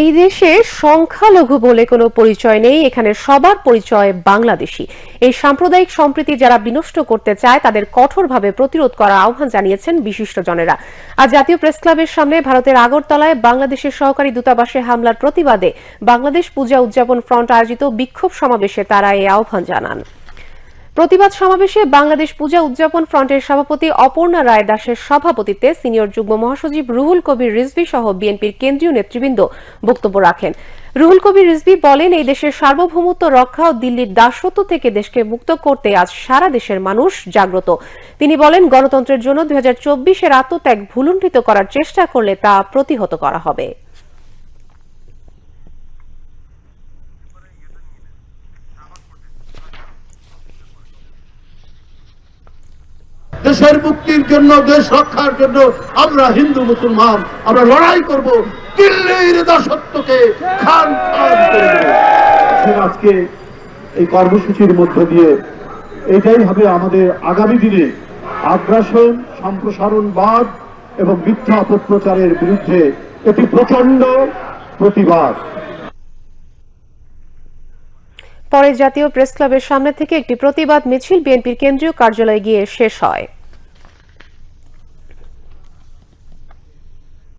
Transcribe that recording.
এই দেশে সংখ্যালঘু বলে কোনো পরিচয় নেই। এখানে সবার পরিচয় বাংলাদেশি। এই সাম্প্রদায়িক সম্প্রীতি যারা বিনষ্ট করতে চায়, তাদের কঠোরভাবে প্রতিরোধ করার আহ্বান জানিয়েছেন বিশিষ্টজনেরা। আজ জাতীয় প্রেস ক্লাবের সামনে ভারতের আগরতলায় বাংলাদেশের সহকারী দূতাবাসে হামলার প্রতিবাদে বাংলাদেশ পূজা উদযাপন ফ্রন্ট আয়োজিত বিক্ষোভ সমাবেশে তারা এই আহ্বান জানান। প্রতিবাদ সমাবেশে বাংলাদেশ পূজা উদযাপন ফ্রন্টের সভাপতি অপর্ণা রায় দাসের সভাপতিত্বে সিনিয়র যুগ্ম মহাসচিব রুহুল কবির রিজভি সহ বিএনপির কেন্দ্রীয় নেতৃবৃন্দ বক্তব্য রাখেন। রুহুল কবির রিজভি বলেন, এই দেশের সার্বভৌমত্ব রক্ষা ও দিল্লির দাসত্ব থেকে দেশকে মুক্ত করতে আজ সারা দেশের মানুষ জাগ্রত। তিনি বলেন, গণতন্ত্রের জন্য দুই হাজার চব্বিশের আত্মত্যাগ ভুলুণ্ঠিত করার চেষ্টা করলে তা প্রতিহত করা হবে। দেশের মুক্তির জন্য দেশ রক্ষার জন্য আমরা হিন্দু মুসলমান আমরা লড়াই করব। দিল্লির দাসত্বকে খান খান আজকে এই কর্মসূচির মধ্য দিয়ে এটাই হবে আমাদের আগামী দিনে আগ্রাসন সম্প্রসারণবাদ এবং মিথ্যা অপপ্রচারের বিরুদ্ধে একটি প্রচণ্ড প্রতিবাদ। পরে জাতীয় প্রেস ক্লাবের সামনে থেকে একটি প্রতিবাদ মিছিল বিএনপির কেন্দ্রীয় কার্যালয়ে গিয়ে শেষ হয়।